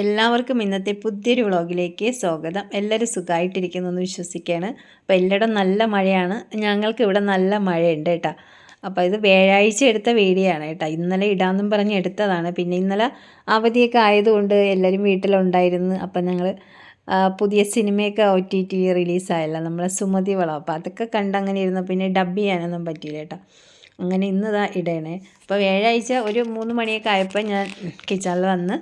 എല്ലാവർക്കും ഇന്നത്തെ പുതിയൊരു വ്ളോഗിലേക്ക് സ്വാഗതം. എല്ലാവരും സുഖമായിട്ടിരിക്കുന്നു എന്ന് വിശ്വസിക്കുകയാണ്. അപ്പോൾ എല്ലായിടും നല്ല മഴയാണ്. ഞങ്ങൾക്ക് ഇവിടെ നല്ല മഴയുണ്ട് കേട്ടോ. അപ്പോൾ ഇത് വ്യാഴാഴ്ച എടുത്ത വീഡിയോ കേട്ടോ. ഇന്നലെ ഇടാമെന്നും പറഞ്ഞ് എടുത്തതാണ്. പിന്നെ ഇന്നലെ അവധിയൊക്കെ ആയതുകൊണ്ട് എല്ലാവരും വീട്ടിലുണ്ടായിരുന്നു. അപ്പം ഞങ്ങൾ പുതിയ സിനിമയൊക്കെ ഒ ടി ടി റിലീസായല്ലോ. നമ്മളെ സുമതി വളം. അപ്പോൾ അതൊക്കെ കണ്ടങ്ങനെ ഇരുന്നു. പിന്നെ ഡബ് ചെയ്യാനൊന്നും പറ്റിയില്ല കേട്ടോ. അങ്ങനെ ഇന്നതാ ഇടണേ അപ്പോൾ വ്യാഴാഴ്ച ഒരു മൂന്ന് മണിയൊക്കെ ആയപ്പോൾ ഞാൻ കിച്ചണിൽ വന്ന്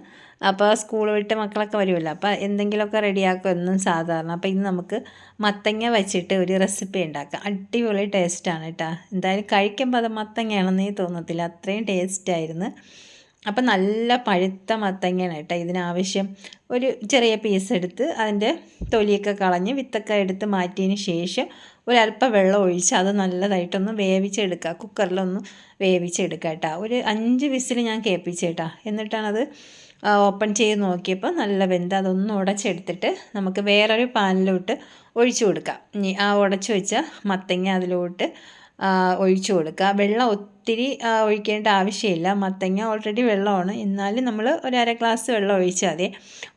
അപ്പോൾ സ്കൂൾ വിട്ട് മക്കളൊക്കെ വരുമല്ലോ അപ്പോൾ എന്തെങ്കിലുമൊക്കെ റെഡിയാക്കും എന്നും സാധാരണ. അപ്പോൾ ഇന്ന് നമുക്ക് മത്തങ്ങ വെച്ചിട്ട് ഒരു റെസിപ്പി ഉണ്ടാക്കാം. അടിപൊളി ടേസ്റ്റാണ് കേട്ടോ എന്തായാലും കഴിക്കുമ്പോൾ അത് മത്തങ്ങയാണെന്നേ തോന്നത്തില്ല. അത്രയും ടേസ്റ്റായിരുന്നു അപ്പം നല്ല പഴുത്ത മത്തങ്ങയാണ് കേട്ടോ ഇതിനാവശ്യം. ഒരു ചെറിയ പീസ് എടുത്ത് അതിന്റെ തൊലിയൊക്കെ കളഞ്ഞ് വിത്തൊക്കെ എടുത്ത് മാറ്റിയതിന് ശേഷം ഒരല്പം വെള്ളം ഒഴിച്ച് അത് നല്ലതായിട്ടൊന്ന് വേവിച്ചെടുക്കുക. കുക്കറിലൊന്ന് വേവിച്ചെടുക്കുക കേട്ടോ ഒരു അഞ്ച് വിസിൽ ഞാൻ കേൾപ്പിച്ചേട്ടാ എന്നിട്ടാണത് ഓപ്പൺ ചെയ്ത് നോക്കിയപ്പോൾ നല്ല വെന്ത് അതൊന്ന് ഉടച്ചെടുത്തിട്ട് നമുക്ക് വേറൊരു പാനിലോട്ട് ഒഴിച്ചു കൊടുക്കാം. ഇനി ആ ഉടച്ചു വെച്ച മത്തങ്ങ അതിലോട്ട് ഒഴിച്ചു കൊടുക്കുക. വെള്ളം ഒത്തിരി ഒഴിക്കേണ്ട ആവശ്യമില്ല. മത്തങ്ങ ഓൾറെഡി വെള്ളമാണ്. എന്നാലും നമ്മൾ ഒരു അര ഗ്ലാസ് വെള്ളം ഒഴിച്ചാൽ മതി.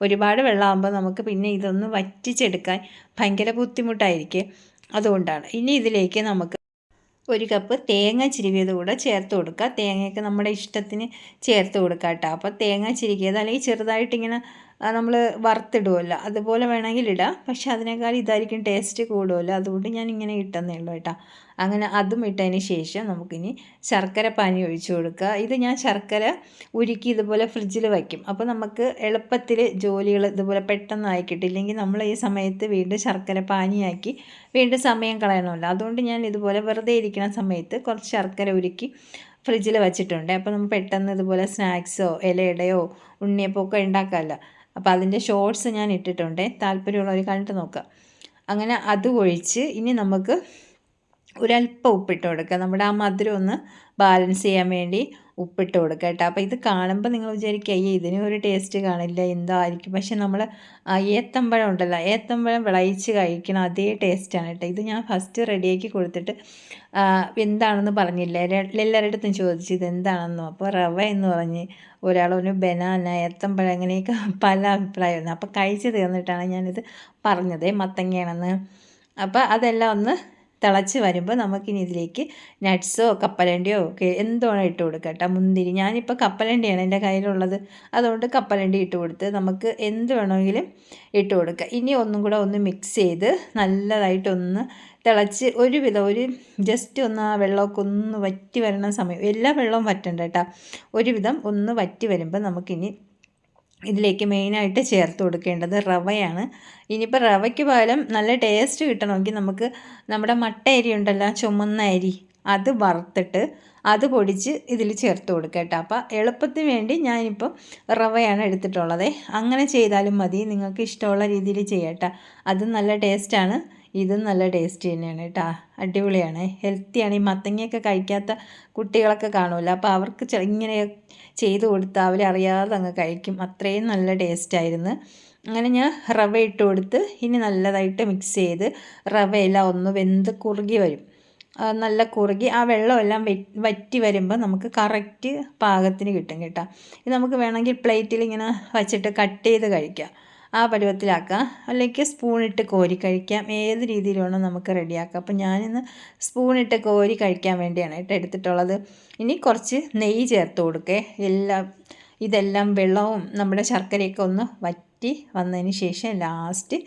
ഒരുപാട് വെള്ളമാകുമ്പോൾ നമുക്ക് പിന്നെ ഇതൊന്ന് വറ്റിച്ചെടുക്കാൻ ഭയങ്കര ബുദ്ധിമുട്ടായിരിക്കും. അതുകൊണ്ടാണ്. ഇനി ഇതിലേക്ക് നമുക്ക് ഒരു കപ്പ് തേങ്ങ ചിരുകിയത് കൂടെ ചേർത്ത് കൊടുക്കുക. തേങ്ങയൊക്കെ നമ്മുടെ ഇഷ്ടത്തിന് ചേർത്ത് കൊടുക്കുക കേട്ടോ. അപ്പോൾ തേങ്ങ ചിരുകിയത് അല്ലെങ്കിൽ ചെറുതായിട്ടിങ്ങനെ നമ്മൾ വറുത്തിടുമല്ലോ അതുപോലെ വേണമെങ്കിൽ ഇടാം. പക്ഷേ അതിനേക്കാൾ ഇതായിരിക്കും ടേസ്റ്റ് കൂടുമല്ലോ അതുകൊണ്ട് ഞാൻ ഇങ്ങനെ ഇട്ടെന്നേ ഉള്ളൂ കേട്ടോ. അങ്ങനെ അതും ഇട്ടതിന് ശേഷം നമുക്കിനി ശർക്കര പാനി ഒഴിച്ചു കൊടുക്കുക. ഇത് ഞാൻ ശർക്കര ഉരുക്കി ഇതുപോലെ ഫ്രിഡ്ജിൽ വയ്ക്കും. അപ്പോൾ നമുക്ക് എളുപ്പത്തിൽ ജോലികൾ ഇതുപോലെ പെട്ടെന്ന് ആയിക്കിട്ടില്ലെങ്കിൽ നമ്മൾ ഈ സമയത്ത് വീണ്ടും ശർക്കര പാനിയാക്കി വീണ്ടും സമയം കളയണമല്ലോ. അതുകൊണ്ട് ഞാൻ ഇതുപോലെ വെറുതെ ഇരിക്കുന്ന സമയത്ത് കുറച്ച് ശർക്കര ഉരുക്കി ഫ്രിഡ്ജിൽ വെച്ചിട്ടുണ്ട്. അപ്പോൾ നമുക്ക് പെട്ടെന്ന് ഇതുപോലെ സ്നാക്സോ ഇലയുടെയോ ഉണ്ണിയപ്പോ ഒക്കെ ഉണ്ടാക്കാമല്ലോ. അപ്പോൾ അതിന്റെ ഷോർട്സ് ഞാൻ ഇട്ടിട്ടുണ്ട്. താല്പര്യമുള്ളവർ കണ്ടിട്ട് നോക്കുക അങ്ങനെ അത് ഒഴിച്ച് ഇനി നമുക്ക് ഒരല്പം ഉപ്പിട്ട് കൊടുക്കുക നമ്മുടെ ആ മധുരം ഒന്ന് ബാലൻസ് ചെയ്യാൻ വേണ്ടി ഉപ്പിട്ട് കൊടുക്കുക കേട്ടോ. അപ്പോൾ ഇത് കാണുമ്പോൾ നിങ്ങൾ വിചാരിക്കുക അയ്യേ ഇതിന് ഒരു ടേസ്റ്റ് കാണില്ല എന്തായിരിക്കും? പക്ഷെ നമ്മൾ ഏത്തമ്പഴം ഉണ്ടല്ലോ ഏത്തമ്പഴം വിളയിച്ച് കഴിക്കണം അതേ ടേസ്റ്റാണ് കേട്ടോ. ഇത് ഞാൻ ഫസ്റ്റ് റെഡിയാക്കി കൊടുത്തിട്ട് എന്താണെന്ന് പറഞ്ഞില്ല? എല്ലാവരുടെ അടുത്തും ചോദിച്ചു ഇത് എന്താണെന്നോ? അപ്പോൾ റവ എന്ന് പറഞ്ഞ് ഒരാളൊരു ബനാന ഏത്തമ്പഴം അങ്ങനെയൊക്കെ പല അഭിപ്രായമായിരുന്നു. അപ്പോൾ കഴിച്ച് തീർന്നിട്ടാണ് ഞാനിത് പറഞ്ഞത് മത്തങ്ങയാണെന്ന്. അപ്പോൾ അതെല്ലാം ഒന്ന് തിളച്ച് വരുമ്പോൾ നമുക്കിനി ഇതിലേക്ക് നട്ട്സോ കപ്പലണ്ടിയോ ഒക്കെ എന്തോണം ഇട്ട് കൊടുക്കുക കേട്ടോ. മുന്തിരി. ഞാനിപ്പോൾ കപ്പലണ്ടിയാണ് എന്റെ കയ്യിലുള്ളത്. അതുകൊണ്ട് കപ്പലണ്ടി ഇട്ട് കൊടുത്ത് നമുക്ക് എന്ത് വേണമെങ്കിലും ഇട്ട് കൊടുക്കുക ഇനി ഒന്നും കൂടെ ഒന്ന് മിക്സ് ചെയ്ത് നല്ലതായിട്ടൊന്ന് തിളച്ച് ഒരുവിധം ഒരു ജസ്റ്റ് ഒന്ന് ആ വെള്ളമൊക്കെ ഒന്ന് വറ്റി വരണ സമയം. എല്ലാ വെള്ളവും വറ്റണ്ട കേട്ടോ. ഒരുവിധം ഒന്ന് വറ്റി വരുമ്പോൾ നമുക്കിനി ഇതിലേക്ക് മെയിനായിട്ട് ചേർത്ത് കൊടുക്കേണ്ടത് റവയാണ്. ഇനിയിപ്പോൾ റവയ്ക്ക് പകരം നല്ല ടേസ്റ്റ് കിട്ടണമെങ്കിൽ നമുക്ക് നമ്മുടെ മട്ട അരി ഉണ്ടല്ലോ ചുമന്ന അരി അത് വറുത്തിട്ട് അത് പൊടിച്ച് ഇതിൽ ചേർത്ത് കൊടുക്കുക കേട്ടോ. അപ്പോൾ എളുപ്പത്തിന് വേണ്ടി ഞാനിപ്പോൾ റവയാണ് എടുത്തിട്ടുള്ളത്. അങ്ങനെ ചെയ്താലും മതി. നിങ്ങൾക്ക് ഇഷ്ടമുള്ള രീതിയിൽ ചെയ്യട്ടോ അത് നല്ല ടേസ്റ്റാണ് ഇതും നല്ല ടേസ്റ്റ് തന്നെയാണ് കേട്ടോ അടിപൊളിയാണ്. ഹെൽത്തിയാണ് ഈ മത്തങ്ങയൊക്കെ കഴിക്കാത്ത കുട്ടികളൊക്കെ കാണുമല്ലോ അപ്പോൾ അവർക്ക് ഇങ്ങനെ ചെയ്ത് കൊടുത്താൽ അവരറിയാതെ അങ്ങ് കഴിക്കും. അത്രയും നല്ല ടേസ്റ്റായിരുന്നു അങ്ങനെ ഞാൻ റവ ഇട്ട് കൊടുത്ത് ഇനി നല്ലതായിട്ട് മിക്സ് ചെയ്ത് റവയെല്ലാം ഒന്ന് വെന്ത് കുറുകി വരും. നല്ല കുറുകി. ആ വെള്ളമെല്ലാം വറ്റി വരുമ്പോൾ നമുക്ക് കറക്റ്റ് പാകത്തിന് കിട്ടും കേട്ടോ. ഇത് നമുക്ക് വേണമെങ്കിൽ പ്ലേറ്റിൽ ഇങ്ങനെ വച്ചിട്ട് കട്ട് ചെയ്ത് കഴിക്കാം. ആ പരുവത്തിലാക്കാം അല്ലെങ്കിൽ സ്പൂണിട്ട് കോരി കഴിക്കാം. ഏത് രീതിയിൽ വേണം നമുക്ക് റെഡിയാക്കാം അപ്പോൾ ഞാനിന്ന് സ്പൂണിട്ട് കോരി കഴിക്കാൻ വേണ്ടിയാണ് കേട്ടോ എടുത്തിട്ടുള്ളത്. ഇനി കുറച്ച് നെയ്യ് ചേർത്ത് കൊടുക്കേ. എല്ലാം ഇതെല്ലാം വെള്ളവും നമ്മുടെ ശർക്കരയൊക്കെ ഒന്ന് വറ്റി വന്നതിന് ശേഷം ലാസ്റ്റ്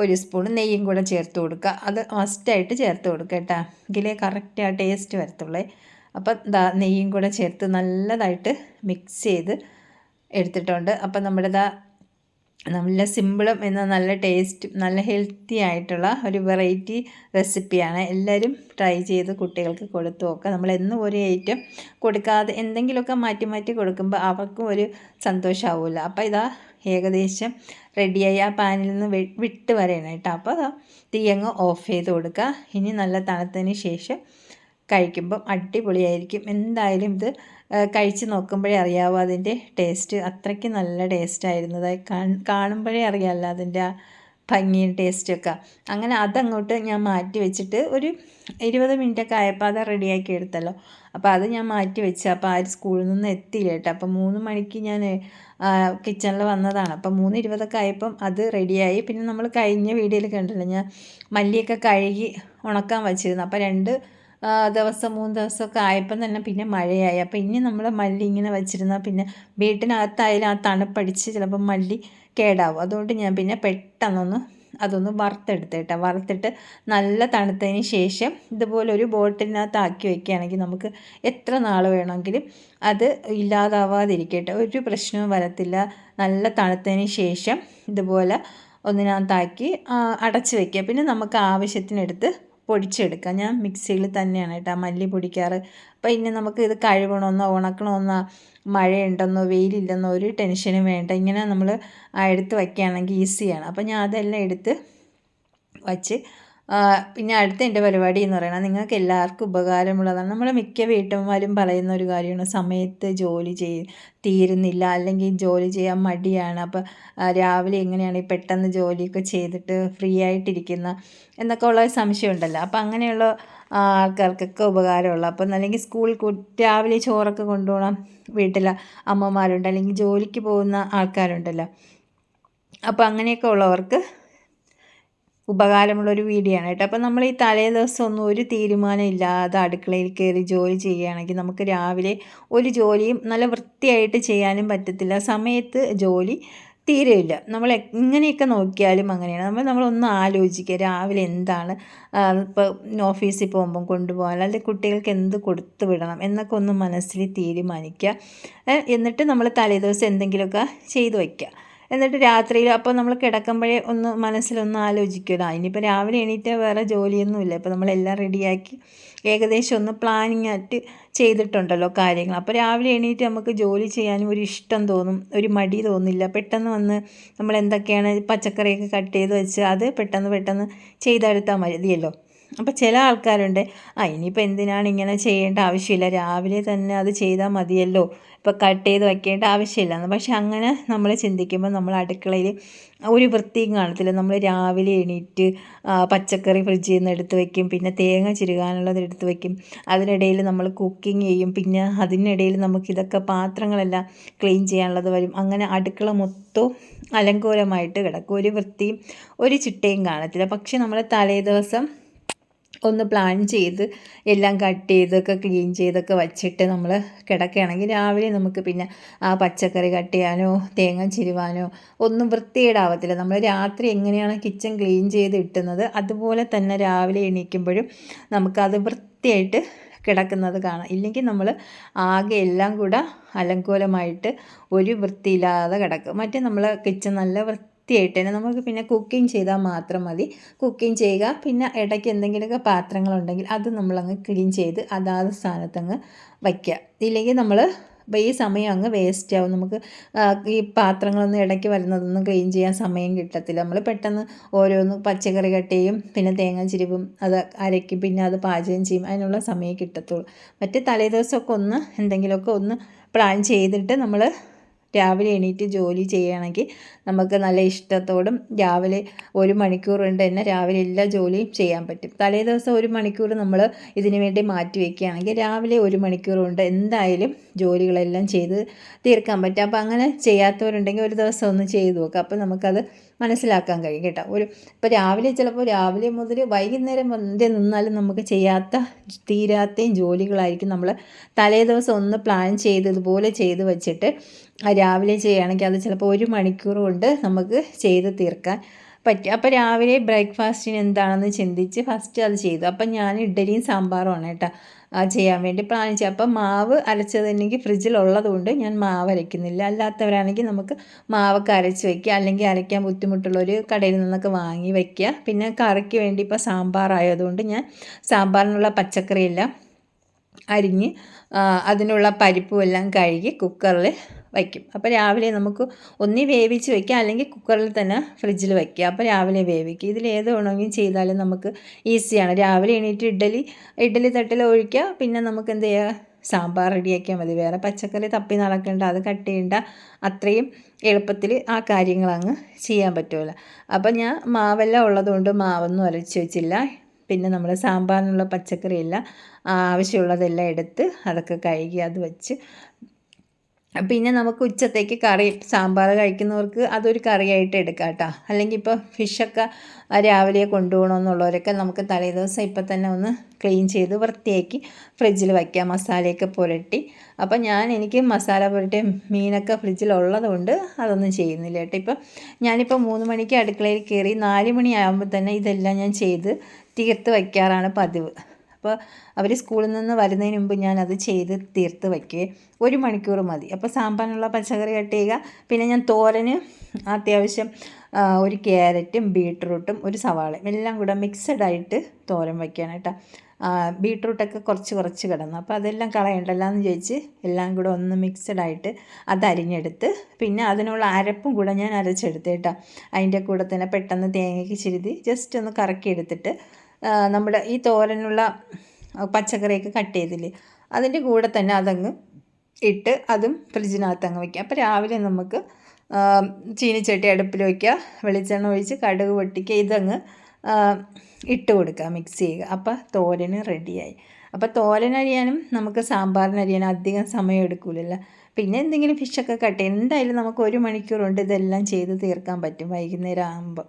ഒരു സ്പൂൺ നെയ്യും കൂടെ ചേർത്ത് കൊടുക്കുക. അത് മസ്റ്റായിട്ട് ചേർത്ത് കൊടുക്കുക കേട്ടോ. എങ്കിലേ കറക്റ്റ് ആ ടേസ്റ്റ് വരത്തുള്ളേ. അപ്പം ദാ നെയ്യും കൂടെ ചേർത്ത് നല്ലതായിട്ട് മിക്സ് ചെയ്ത് എടുത്തിട്ടുണ്ട്. അപ്പം നമ്മുടെ ദാ നല്ല സിമ്പിളും എന്നാൽ നല്ല ടേസ്റ്റും നല്ല ഹെൽത്തി ആയിട്ടുള്ള ഒരു വെറൈറ്റി റെസിപ്പിയാണ് എല്ലാവരും ട്രൈ ചെയ്ത് കുട്ടികൾക്ക് കൊടുത്തു നോക്കുക. നമ്മൾ എന്നും ഒരു ഐറ്റം കൊടുക്കാതെ എന്തെങ്കിലുമൊക്കെ മാറ്റി മാറ്റി കൊടുക്കുമ്പോൾ അവർക്കും ഒരു സന്തോഷമാവുമല്ലോ. അപ്പോൾ ഇതാ ഏകദേശം റെഡിയായി ആ പാനിൽ നിന്ന് വിട്ട് വരണം കേട്ടോ. അപ്പോൾ അതാ തീയങ്ങ് ഓഫ് ചെയ്ത് കൊടുക്കുക. ഇനി നല്ല തണുത്തതിന് ശേഷം കഴിക്കുമ്പം അടിപൊളിയായിരിക്കും. എന്തായാലും ഇത് കഴിച്ച് നോക്കുമ്പോഴേ അറിയാവൂ അതിന്റെ ടേസ്റ്റ്. അത്രയ്ക്ക് നല്ല ടേസ്റ്റ് ടേസ്റ്റായിരുന്നതായി കാണുമ്പോഴേ അറിയാമല്ലോ അതിന്റെ ഭംഗിയും ടേസ്റ്റൊക്കെ അങ്ങനെ അതങ്ങോട്ട് ഞാൻ മാറ്റി വെച്ചിട്ട് ഒരു ഇരുപത് മിനിറ്റൊക്കെ ആയപ്പോൾ അത് റെഡിയാക്കി എടുത്തല്ലോ. അപ്പോൾ അത് ഞാൻ മാറ്റി വെച്ച്. അപ്പോൾ ആര് സ്കൂളിൽ നിന്ന് എത്തിയില്ല കേട്ടോ. അപ്പോൾ മൂന്ന് മണിക്ക് ഞാൻ കിച്ചണിൽ വന്നതാണ്. അപ്പം മൂന്ന് ഇരുപതൊക്കെ ആയപ്പം അത് റെഡിയായി. പിന്നെ നമ്മൾ കഴിഞ്ഞ വീഡിയോയിൽ കണ്ടില്ല ഞാൻ മല്ലിയൊക്കെ കഴുകി ഉണക്കാൻ വച്ചിരുന്നു. അപ്പോൾ രണ്ട് ദിവസം മൂന്ന് ദിവസമൊക്കെ ആയപ്പം തന്നെ പിന്നെ മഴയായി. അപ്പോൾ ഇനി നമ്മൾ മല്ലി ഇങ്ങനെ വെച്ചിരുന്നാൽ പിന്നെ വീട്ടിനകത്തായാലും ആ തണുപ്പടിച്ച് ചിലപ്പോൾ മല്ലി കേടാവും. അതുകൊണ്ട് ഞാൻ പിന്നെ പെട്ടെന്നൊന്ന് അതൊന്ന് വറുത്തെടുത്തേട്ടാ വറുത്തിട്ട് നല്ല തണുത്തതിന് ശേഷം ഇതുപോലെ ഒരു ബോട്ടിലിനകത്ത് ആക്കി വയ്ക്കുകയാണെങ്കിൽ നമുക്ക് എത്ര നാൾ വേണമെങ്കിലും അത് ഇല്ലാതാവാതിരിക്കട്ടെ. ഒരു പ്രശ്നവും വരത്തില്ല. നല്ല തണുത്തതിന് ശേഷം ഇതുപോലെ ഒന്നിനകത്താക്കി അടച്ച് വയ്ക്കുക പിന്നെ നമുക്ക് ആവശ്യത്തിനെടുത്ത് പൊടിച്ചെടുക്കാം. ഞാൻ മിക്സിയിൽ തന്നെയാണ് കേട്ടോ മല്ലി പൊടിക്കാറ്. അപ്പോൾ ഇനി നമുക്ക് ഇത് കഴുകണമെന്നോ ഉണക്കണമെന്നോ മഴയുണ്ടെന്നോ വെയിലില്ലെന്നോ ഒരു ടെൻഷനും വേണ്ട. ഇങ്ങനെ നമ്മൾ എടുത്ത് വയ്ക്കുകയാണെങ്കിൽ ഈസിയാണ്. അപ്പോൾ ഞാൻ അതെല്ലാം എടുത്ത് വച്ച് പിന്നെ അടുത്ത എന്റെ പരിപാടി എന്ന് പറയുന്നത് നിങ്ങൾക്ക് എല്ലാവർക്കും ഉപകാരമുള്ളതാണ്. നമ്മൾ മിക്ക വീട്ടമ്മമാരും പറയുന്ന ഒരു കാര്യമാണ് സമയത്ത് ജോലി ചെയ് തീരുന്നില്ല. അല്ലെങ്കിൽ ജോലി ചെയ്യാൻ മടിയാണ്. അപ്പോൾ രാവിലെ എങ്ങനെയാണ് ഈ പെട്ടെന്ന് ജോലിയൊക്കെ ചെയ്തിട്ട് ഫ്രീ ആയിട്ടിരിക്കുന്ന? എന്നൊക്കെ ഉള്ള സംശയമുണ്ടല്ലോ അപ്പോൾ അങ്ങനെയുള്ള ആൾക്കാർക്കൊക്കെ ഉപകാരമുള്ള. അപ്പം അല്ലെങ്കിൽ സ്കൂൾ രാവിലെ ചോറൊക്കെ കൊണ്ടുപോകണം. വീട്ടിൽ അമ്മമാരുണ്ട്. അല്ലെങ്കിൽ ജോലിക്ക് പോകുന്ന ആൾക്കാരുണ്ടല്ലോ. അപ്പോൾ അങ്ങനെയൊക്കെ ഉള്ളവർക്ക് ഉപകാരമുള്ളൊരു വീഡിയോ ആണ് കേട്ടോ. അപ്പോൾ നമ്മൾ ഈ തലേ ദിവസം ഒന്നും ഒരു തീരുമാനം ഇല്ലാതെ അടുക്കളയിൽ കയറി ജോലി ചെയ്യുകയാണെങ്കിൽ നമുക്ക് രാവിലെ ഒരു ജോലിയും നല്ല വൃത്തിയായിട്ട് ചെയ്യാനും പറ്റത്തില്ല. സമയത്ത് ജോലി തീരെയില്ല. നമ്മൾ എങ്ങനെയൊക്കെ നോക്കിയാലും അങ്ങനെയാണ്. നമ്മൾ നമ്മളൊന്ന് ആലോചിക്കുക രാവിലെ എന്താണ് ഇപ്പോൾ ഓഫീസിൽ പോകുമ്പം കൊണ്ടുപോകാൻ അല്ലെങ്കിൽ കുട്ടികൾക്ക് എന്ത് കൊടുത്തു വിടണം എന്നൊക്കെ ഒന്ന് മനസ്സിൽ തീരുമാനിക്കുക. എന്നിട്ട് നമ്മൾ തലേദിവസം എന്തെങ്കിലുമൊക്കെ ചെയ്തു വയ്ക്കുക. എന്നിട്ട് രാത്രിയിൽ അപ്പോൾ നമ്മൾ കിടക്കുമ്പോഴേ ഒന്ന് മനസ്സിലൊന്ന് ആലോചിക്കുക. ഇനിയിപ്പോൾ രാവിലെ എണീറ്റ് വേറെ ജോലിയൊന്നുമില്ല. ഇപ്പോൾ നമ്മളെല്ലാം റെഡിയാക്കി ഏകദേശം ഒന്ന് പ്ലാനിങ് ആയിട്ട് ചെയ്തിട്ടുണ്ടല്ലോ കാര്യങ്ങൾ. അപ്പോൾ രാവിലെ എണീറ്റ് നമുക്ക് ജോലി ചെയ്യാനും ഒരു ഇഷ്ടം തോന്നും ഒരു മടി തോന്നില്ല. പെട്ടെന്ന് വന്ന് നമ്മൾ എന്തൊക്കെയാണ് പച്ചക്കറിയൊക്കെ കട്ട് ചെയ്ത് വെച്ച് അത് പെട്ടെന്ന് പെട്ടെന്ന് ചെയ്തെടുത്താൽ മതിയല്ലോ. അപ്പോൾ ചില ആൾക്കാരുണ്ട് ആ ഇനിയിപ്പോൾ എന്തിനാണ് ഇങ്ങനെ ചെയ്യേണ്ട ആവശ്യമില്ല? രാവിലെ തന്നെ അത് ചെയ്താൽ മതിയല്ലോ. ഇപ്പോൾ കട്ട് ചെയ്ത് വയ്ക്കേണ്ട ആവശ്യമില്ല. പക്ഷെ അങ്ങനെ നമ്മൾ ചിന്തിക്കുമ്പോൾ നമ്മൾ അടുക്കളയിൽ ഒരു വൃത്തിയും കാണത്തില്ല. നമ്മൾ രാവിലെ എണീറ്റ് പച്ചക്കറി ഫ്രിഡ്ജിൽ നിന്ന് എടുത്ത് വയ്ക്കും പിന്നെ തേങ്ങ ചിരുകാനുള്ളത് എടുത്ത് വയ്ക്കും അതിനിടയിൽ നമ്മൾ കുക്കിംഗ് ചെയ്യും. പിന്നെ അതിനിടയിൽ നമുക്കിതൊക്കെ പാത്രങ്ങളെല്ലാം ക്ലീൻ ചെയ്യാനുള്ളത് വരും. അങ്ങനെ അടുക്കള മൊത്തം അലങ്കോലമായിട്ട് കിടക്കും. ഒരു വൃത്തിയും ഒരു ചിട്ടയും കാണത്തില്ല. പക്ഷെ നമ്മൾ തലേ ദിവസം ഒന്ന് പ്ലാൻ ചെയ്ത് എല്ലാം കട്ട് ചെയ്തൊക്കെ ക്ലീൻ ചെയ്തൊക്കെ വച്ചിട്ട് നമ്മൾ കിടക്കുകയാണെങ്കിൽ രാവിലെ നമുക്ക് പിന്നെ ആ പച്ചക്കറി കട്ട് ചെയ്യാനോ തേങ്ങ ചിരുവാനോ ഒന്നും വൃത്തികേടാവത്തില്ല. നമ്മൾ രാത്രി എങ്ങനെയാണ് കിച്ചൺ ക്ലീൻ ചെയ്ത് ഇട്ടുന്നത് അതുപോലെ തന്നെ രാവിലെ എണീക്കുമ്പോഴും നമുക്കത് വൃത്തിയായിട്ട് കിടക്കുന്നത് കാണാം. ഇല്ലെങ്കിൽ നമ്മൾ ആകെ എല്ലാം കൂടെ അലങ്കോലമായിട്ട് ഒരു വൃത്തിയില്ലാതെ കിടക്കും. മറ്റേ നമ്മൾ കിച്ചൺ നല്ല വൃത്തി വൃത്തിയായിട്ട് തന്നെ നമുക്ക് പിന്നെ കുക്കിംഗ് ചെയ്താൽ മാത്രം മതി. കുക്കിംഗ് ചെയ്യുക. പിന്നെ ഇടയ്ക്ക് എന്തെങ്കിലുമൊക്കെ പാത്രങ്ങളുണ്ടെങ്കിൽ അത് നമ്മളങ്ങ് ക്ലീൻ ചെയ്ത് അതാത് സ്ഥാനത്തങ്ങ് വയ്ക്കുക. ഇല്ലെങ്കിൽ നമ്മൾ ഈ സമയം അങ്ങ് വേസ്റ്റ് ആവും. നമുക്ക് ഈ പാത്രങ്ങളൊന്നും ഇടയ്ക്ക് വരുന്നതൊന്നും ക്ലീൻ ചെയ്യാൻ സമയം കിട്ടത്തില്ല. നമ്മൾ പെട്ടെന്ന് ഓരോന്ന് പച്ചക്കറി കട്ട് ചെയ്യും പിന്നെ തേങ്ങ ചിരിവും അത് അരയ്ക്കും. പിന്നെ അത് പാചകം ചെയ്യും. അതിനുള്ള സമയം കിട്ടത്തുള്ളൂ. മറ്റേ തലേദിവസമൊക്കെ ഒന്ന് എന്തെങ്കിലുമൊക്കെ ഒന്ന് പ്ലാൻ ചെയ്തിട്ട് നമ്മൾ രാവിലെ എണീറ്റ് ജോലി ചെയ്യുകയാണെങ്കിൽ നമുക്ക് നല്ല ഇഷ്ടത്തോടും രാവിലെ ഒരു മണിക്കൂർ കൊണ്ട് തന്നെ രാവിലെ എല്ലാ ജോലിയും ചെയ്യാൻ പറ്റും. തലേ ദിവസം ഒരു മണിക്കൂർ നമ്മൾ ഇതിനു വേണ്ടി മാറ്റി വയ്ക്കുകയാണെങ്കിൽ രാവിലെ ഒരു മണിക്കൂർ കൊണ്ട് എന്തായാലും ജോലികളെല്ലാം ചെയ്ത് തീർക്കാൻ പറ്റും. അപ്പോൾ അങ്ങനെ ചെയ്യാത്തവരുണ്ടെങ്കിൽ ഒരു ദിവസം ഒന്ന് ചെയ്തു നോക്കുക അപ്പോൾ നമുക്കത് മനസ്സിലാക്കാൻ കഴിയും കേട്ടോ. ഒരു ഇപ്പോൾ രാവിലെ ചിലപ്പോൾ രാവിലെ മുതൽ വൈകുന്നേരം വരെ നിന്നാലും നമുക്ക് ചെയ്യാത്ത തീരാത്തയും ജോലികളായിരിക്കും നമ്മൾ തലേ ദിവസം ഒന്ന് പ്ലാൻ ചെയ്ത് ഇതുപോലെ ചെയ്ത് വെച്ചിട്ട് രാവിലെ ചെയ്യുകയാണെങ്കിൽ അത് ചിലപ്പോൾ ഒരു മണിക്കൂർ കൊണ്ട് നമുക്ക് ചെയ്ത് തീർക്കാൻ പറ്റും. അപ്പോൾ രാവിലെ ബ്രേക്ക്ഫാസ്റ്റിന് എന്താണെന്ന് ചിന്തിച്ച് ഫസ്റ്റ് അത് ചെയ്തു. അപ്പം ഞാൻ ഇഡ്ഡലിയും സാമ്പാറുമാണ് കേട്ടോ. ചെയ്യാൻ വേണ്ടി പ്ലാൻ ചെയ്യുക അപ്പം മാവ് അരച്ചത് എനിക്ക് ഫ്രിഡ്ജിലുള്ളത് കൊണ്ട് ഞാൻ മാവ് അരയ്ക്കുന്നില്ല. അല്ലാത്തവരാണെങ്കിൽ നമുക്ക് മാവൊക്കെ അരച്ച് വയ്ക്കുക അല്ലെങ്കിൽ അരയ്ക്കാൻ ബുദ്ധിമുട്ടുള്ളൊരു കടയിൽ നിന്നൊക്കെ വാങ്ങി വയ്ക്കുക പിന്നെ കറിക്ക് വേണ്ടി ഇപ്പോൾ സാമ്പാറായതുകൊണ്ട് ഞാൻ സാമ്പാറിനുള്ള പച്ചക്കറിയെല്ലാം അരിഞ്ഞ് അതിനുള്ള പരിപ്പും എല്ലാം കഴുകി കുക്കറിൽ വയ്ക്കും. അപ്പോൾ രാവിലെ നമുക്ക് ഒന്നി വേവിച്ച് വയ്ക്കാം അല്ലെങ്കിൽ കുക്കറിൽ തന്നെ ഫ്രിഡ്ജിൽ വയ്ക്കുക അപ്പോൾ രാവിലെ വേവിക്കുക ഇതിൽ ഏത് വേണമെങ്കിലും ചെയ്താലും നമുക്ക് ഈസിയാണ്. രാവിലെ എണീറ്റ് ഇഡ്ഡലി ഇഡ്ഡലി തട്ടിൽ ഒഴിക്കുക. പിന്നെ നമുക്ക് എന്ത് ചെയ്യുക? സാമ്പാർ റെഡിയാക്കിയാൽ മതി. വേറെ പച്ചക്കറി തപ്പി നടക്കേണ്ട. അത് കട്ട് ചെയ്യേണ്ട. അത്രയും എളുപ്പത്തിൽ ആ കാര്യങ്ങൾ അങ്ങ് ചെയ്യാൻ പറ്റുമല്ലോ. അപ്പം ഞാൻ മാവെല്ലാം ഉള്ളതുകൊണ്ട് മാവൊന്നും അരച്ച് വെച്ചില്ല. പിന്നെ നമ്മൾ സാമ്പാറിനുള്ള പച്ചക്കറിയെല്ലാം ആവശ്യമുള്ളതെല്ലാം എടുത്ത് അതൊക്കെ കഴുകി അത് വെച്ച് പിന്നെ നമുക്ക് ഉച്ചത്തേക്ക് കറി സാമ്പാർ കഴിക്കുന്നവർക്ക് അതൊരു കറിയായിട്ട് എടുക്കാം കേട്ടോ. അല്ലെങ്കിൽ ഇപ്പോൾ ഫിഷൊക്കെ രാവിലെ കൊണ്ടുപോകണമെന്നുള്ളവരൊക്കെ നമുക്ക് തലേദിവസം ഇപ്പം തന്നെ ഒന്ന് ക്ലീൻ ചെയ്ത് വൃത്തിയാക്കി ഫ്രിഡ്ജിൽ വയ്ക്കാം മസാലയൊക്കെ പുരട്ടി. അപ്പം ഞാൻ എനിക്ക് മസാല പുരട്ടിയ മീനൊക്കെ ഫ്രിഡ്ജിൽ ഉള്ളതുകൊണ്ട് അതൊന്നും ചെയ്യുന്നില്ല കേട്ടോ. ഇപ്പം ഞാനിപ്പോൾ മൂന്ന് മണിക്ക് അടുക്കളയിൽ കയറി നാല് മണിയാകുമ്പോൾ തന്നെ ഇതെല്ലാം ഞാൻ ചെയ്ത് തീർത്ത് വയ്ക്കാറാണ് പതിവ്. അപ്പോൾ അവർ സ്കൂളിൽ നിന്ന് വരുന്നതിന് മുമ്പ് ഞാനത് ചെയ്ത് തീർത്ത് വയ്ക്കുകയും ഒരു മണിക്കൂർ മതി. അപ്പോൾ സാമ്പാറിനുള്ള പച്ചക്കറി കട്ട് ചെയ്യുക. പിന്നെ ഞാൻ തോരന് അത്യാവശ്യം ഒരു ക്യാരറ്റും ബീട്രൂട്ടും ഒരു സവാളയും എല്ലാം കൂടെ മിക്സഡ് ആയിട്ട് തോരൻ വയ്ക്കുകയാണ് കേട്ടോ. ബീട്രൂട്ടൊക്കെ കുറച്ച് കുറച്ച് കിടന്നു. അപ്പോൾ അതെല്ലാം കളയണ്ടല്ലോ എന്ന് ചോദിച്ച് എല്ലാം കൂടെ ഒന്ന് മിക്സഡ് ആയിട്ട് അത് അരിഞ്ഞെടുത്ത് പിന്നെ അതിനുള്ള അരപ്പും കൂടെ ഞാൻ അരച്ചെടുത്ത് കേട്ടോ. അതിന്റെ കൂടെ തന്നെ പെട്ടെന്ന് തേങ്ങയ്ക്ക് ചിരുതി ജസ്റ്റ് ഒന്ന് കറക്കി എടുത്തിട്ട് നമ്മുടെ ഈ തോരനുള്ള പച്ചക്കറിയൊക്കെ കട്ട് ചെയ്തില്ലേ? അതിന്റെ കൂടെ തന്നെ അതങ്ങ് ഇട്ട് അതും ഫ്രിഡ്ജിനകത്ത് അങ്ങ് വയ്ക്കുക അപ്പോൾ രാവിലെ നമുക്ക് ചീനിച്ചട്ടി അടുപ്പിൽ വയ്ക്കുക വെളിച്ചെണ്ണ ഒഴിച്ച് കടുക് പൊട്ടിക്കുക ഇതങ്ങ് ഇട്ട് കൊടുക്കുക മിക്സ് ചെയ്യുക. അപ്പോൾ തോരന് റെഡിയായി അപ്പോൾ തോരനരിയാനും നമുക്ക് സാമ്പാറിനരിയാനും അധികം സമയം എടുക്കില്ലല്ലോ പിന്നെ എന്തെങ്കിലും ഫിഷൊക്കെ കട്ട് എന്തായാലും നമുക്ക് ഒരു മണിക്കൂർ ഇതെല്ലാം ചെയ്ത് തീർക്കാൻ പറ്റും വൈകുന്നേരം ആകുമ്പോൾ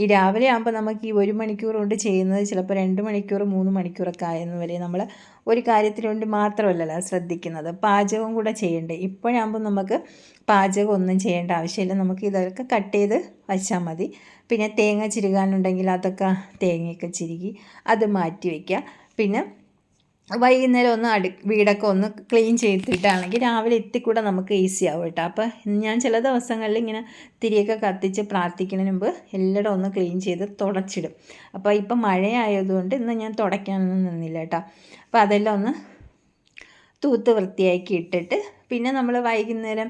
ഈ രാവിലെ ആകുമ്പോൾ നമുക്ക് ഈ ഒരു മണിക്കൂർ ചെയ്യുന്നത് ചിലപ്പോൾ രണ്ട് മണിക്കൂർ മൂന്ന് മണിക്കൂറൊക്കെ ആയെന്ന് വരെ നമ്മൾ ഒരു കാര്യത്തിന് വേണ്ടി മാത്രമല്ലല്ലോ ശ്രദ്ധിക്കുന്നത്. പാചകം കൂടെ ചെയ്യണ്ടേ? ഇപ്പോഴാകുമ്പോൾ നമുക്ക് പാചകം ഒന്നും ചെയ്യേണ്ട ആവശ്യമില്ല. നമുക്ക് ഇതൊക്കെ കട്ട് ചെയ്ത് വച്ചാൽ മതി. പിന്നെ തേങ്ങ ചിരുകാനുണ്ടെങ്കിൽ അതൊക്കെ തേങ്ങയൊക്കെ ചിരുകി അത് മാറ്റി വയ്ക്കുക പിന്നെ വൈകുന്നേരം ഒന്ന് അടു വീടൊക്കെ ഒന്ന് ക്ലീൻ ചെയ്തിട്ടാണെങ്കിൽ രാവിലെ എത്തിക്കൂടെ നമുക്ക് ഈസി ആവും കേട്ടോ. അപ്പോൾ ഞാൻ ചില ദിവസങ്ങളിൽ ഇങ്ങനെ തിരിയൊക്കെ കത്തിച്ച് പ്രാർത്ഥിക്കുന്നതിന് മുമ്പ് എല്ലായിടും ഒന്ന് ക്ലീൻ ചെയ്ത് തുടച്ചിടും. അപ്പോൾ ഇപ്പം മഴയായതുകൊണ്ട് ഇന്ന് ഞാൻ തുടയ്ക്കാനൊന്നും നിന്നില്ല കേട്ടോ. അപ്പോൾ അതെല്ലാം ഒന്ന് തൂത്ത് വൃത്തിയാക്കി ഇട്ടിട്ട് പിന്നെ നമ്മൾ വൈകുന്നേരം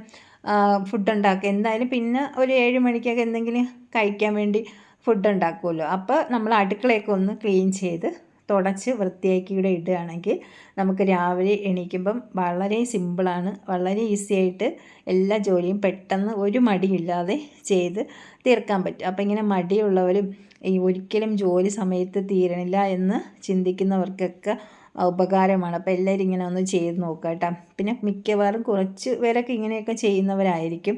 ഫുഡ് ഉണ്ടാക്കുക. എന്തായാലും പിന്നെ ഒരു ഏഴ് മണിക്കൊക്കെ എന്തെങ്കിലും കഴിക്കാൻ വേണ്ടി ഫുഡ് ഉണ്ടാക്കുമല്ലോ. അപ്പോൾ നമ്മൾ അടുക്കളയൊക്കെ ഒന്ന് ക്ലീൻ ചെയ്ത് തുടച്ച് വൃത്തിയാക്കി ഇവിടെ ഇടുകയാണെങ്കിൽ നമുക്ക് രാവിലെ എണീക്കുമ്പം വളരെ സിമ്പിളാണ്. വളരെ ഈസി ആയിട്ട് എല്ലാ ജോലിയും പെട്ടെന്ന് ഒരു മടിയില്ലാതെ ചെയ്ത് തീർക്കാൻ പറ്റും. അപ്പോൾ ഇങ്ങനെ മടിയുള്ളവരും ഈ ഒരിക്കലും ജോലി സമയത്ത് തീരണില്ല എന്ന് ചിന്തിക്കുന്നവർക്കൊക്കെ ഉപകാരമാണ്. അപ്പോൾ എല്ലാവരും ഇങ്ങനെ ഒന്ന് ചെയ്ത് നോക്കുക കേട്ടോ. പിന്നെ മിക്കവാറും കുറച്ച് പേരൊക്കെ ഇങ്ങനെയൊക്കെ ചെയ്യുന്നവരായിരിക്കും.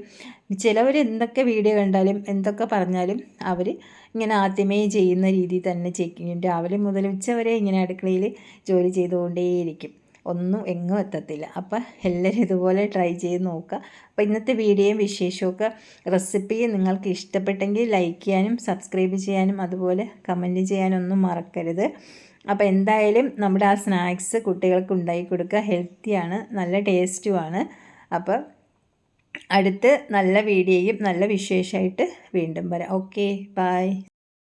ചിലവർ എന്തൊക്കെ വീഡിയോ കണ്ടാലും എന്തൊക്കെ പറഞ്ഞാലും അവർ ഇങ്ങനെ ആദ്യമേ ചെയ്യുന്ന രീതിയിൽ തന്നെ ചെയ്യും. രാവിലെ മുതൽ ഉച്ചവരെ ഇങ്ങനെ അടുക്കളയിൽ ജോലി ചെയ്തുകൊണ്ടേയിരിക്കും. ഒന്നും എങ്ങും എത്തത്തില്ല. അപ്പം എല്ലാവരും ഇതുപോലെ ട്രൈ ചെയ്ത് നോക്കുക അപ്പോൾ ഇന്നത്തെ വീഡിയോയും വിശേഷമൊക്കെ റെസിപ്പി നിങ്ങൾക്ക് ഇഷ്ടപ്പെട്ടെങ്കിൽ ലൈക്ക് ചെയ്യാനും സബ്സ്ക്രൈബ് ചെയ്യാനും അതുപോലെ കമന്റ് ചെയ്യാനൊന്നും മറക്കരുത്. അപ്പോൾ എന്തായാലും നമ്മുടെ ആ സ്നാക്സ് കുട്ടികൾക്ക് ഉണ്ടാക്കി കൊടുക്കുക. ഹെൽത്തിയാണ് നല്ല ടേസ്റ്റുമാണ് അപ്പോൾ അടുത്ത് നല്ല വീഡിയോയും നല്ല വിശേഷമായിട്ട് വീണ്ടും വരാം. Okay bye